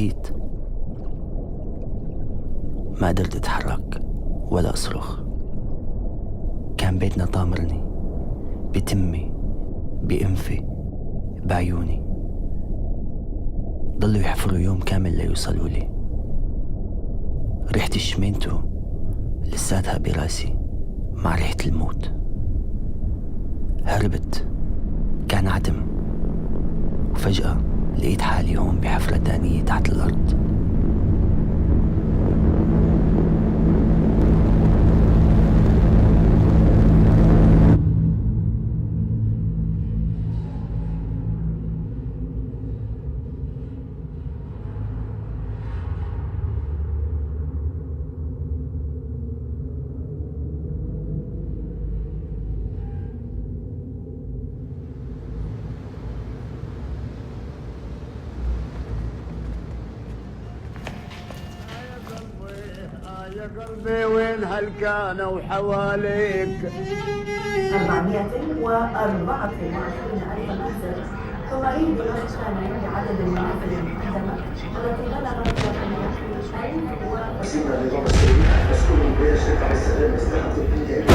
صحيت ما قدرت أتحرك ولا أصرخ. كان بيتنا طامرني بتمي بأنفي بعيوني. ضلوا يحفروا يوم كامل ليوصلوا لي. ريحة الشمينتو لساتها براسي مع ريحة الموت. هربت كان عدم. وفجأة لقيت حالي هون بحفرة تانية تحت الأرض. يا قلبي وين هالكان وحواليك؟ 424 ألف منزل ثم عيد دراسة ثانية بعدد المنازل المقدمة والتي بلغت 300 سيدنا النظام السوري مسؤول بها الشركة على السلام مصلحة الدنيا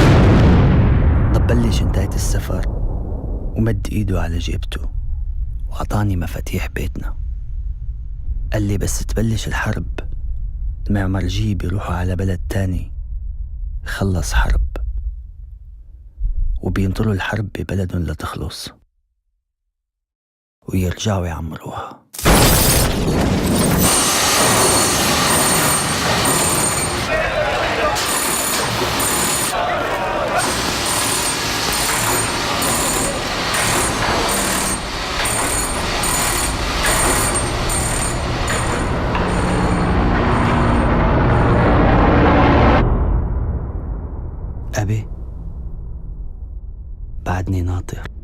طب بلش انتهت السفر ومد إيده على جيبته وعطاني مفاتيح بيتنا. قال لي بس تبلش الحرب. المعمرجية بيروحوا على بلد تاني. خلص حرب. وبينطروا الحرب ببلدهم لتخلص. ويرجعوا يعمروها. badni noty.